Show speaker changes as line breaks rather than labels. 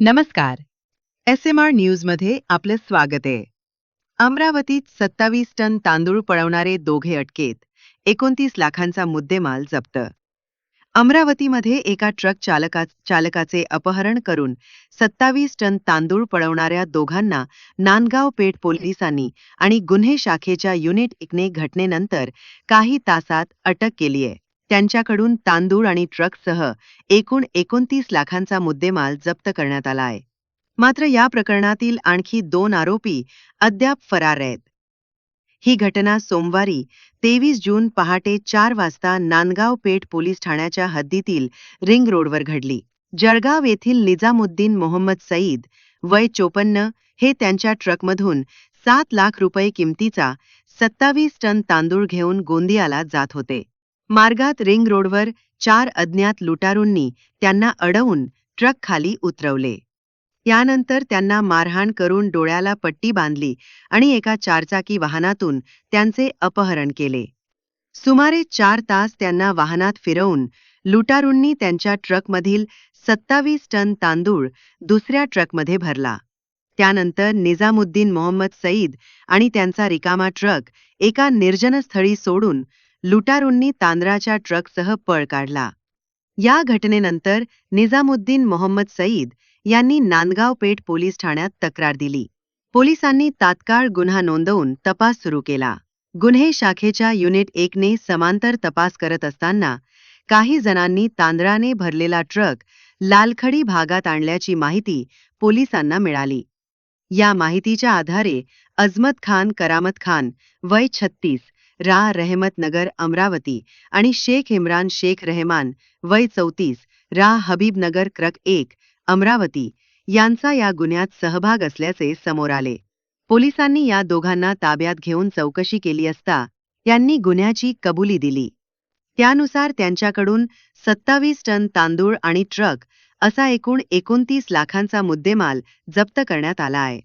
नमस्कार. S M R न्यूजमध्ये आपलं स्वागत आहे. अमरावतीत सत्तावीस टन तांदूळ पळवणारे दोघे अटकेत एकोणतीस लाखांचा मुद्देमाल जप्त. अमरावतीमध्ये एका ट्रक चालका चालकाचे अपहरण करून सत्तावीस टन तांदूळ पळवणाऱ्या दोघांना नांदगाव पेठ पोलिसांनी आणि गुन्हे शाखेच्या युनिट एकने घटनेनंतर काही तासात अटक केली आहे त्यांच्याकडून तांदूळ आणि ट्रकसह एकूण एकोणतीस लाखांचा मुद्देमाल जप्त करण्यात आला आहे. मात्र या प्रकरणातील आणखी दोन आरोपी अद्याप फरार आहेत. ही घटना सोमवारी तेवीस जून पहाटे चार वाजता नांदगाव पेठ पोलीस ठाण्याच्या हद्दीतील रिंग रोडवर घडली. जळगाव येथील निजामुद्दीन मोहम्मद सईद वय चोपन्न हे त्यांच्या ट्रकमधून सात लाख रुपये किमतीचा सत्तावीस टन तांदूळ घेऊन गोंदियाला जात होते. मार्गात रिंग रोडवर चार अज्ञात लुटारूंनी त्यांना अडवून ट्रक खाली उतरवले. यानंतर त्यांना मारहाण करून डोळ्याला पट्टी बांधली आणि एका चारचाकी वाहनातून त्यांचे अपहरण केले. सुमारे चार तास त्यांना वाहनात फिरवून लुटारूंनी त्यांच्या ट्रकमधील सत्तावीस टन तांदूळ दुसऱ्या ट्रकमध्ये भरला. त्यानंतर निजामुद्दीन मोहम्मद सईद आणि त्यांचा रिकामा ट्रक एका निर्जनस्थळी सोडून लुटारूंनी तांदळाच्या ट्रकसह पळ काढला. या घटनेनंतर निजामुद्दीन मोहम्मद सईद यांनी नांदगाव पेठ पोलीस ठाण्यात तक्रार दिली. पोलिसांनी तात्काळ गुन्हा नोंदवून तपास सुरू केला. गुन्हे शाखेच्या युनिट एकने समांतर तपास करत असताना काही जणांनी तांदळाने भरलेला ट्रक लालखडी भागात आणल्याची माहिती पोलिसांना मिळाली. या माहितीच्या आधारे अजमत खान करामत खान वय छत्तीस रा रहमतनगर अमरावती आणि शेख इम्रान शेख रहमान वय चौतीस रा हबीबनगर क्रक एक अमरावती यांचा या गुन्ह्यात सहभाग असल्याचे समोर आले. पोलिसांनी या दोघांना ताब्यात घेऊन चौकशी केली असता त्यांनी गुन्ह्याची कबुली दिली. त्यानुसार त्यांच्याकडून सत्तावीस टन तांदूळ आणि ट्रक असा एकूण एकोणतीस लाखांचा मुद्देमाल जप्त करण्यात आला आहे.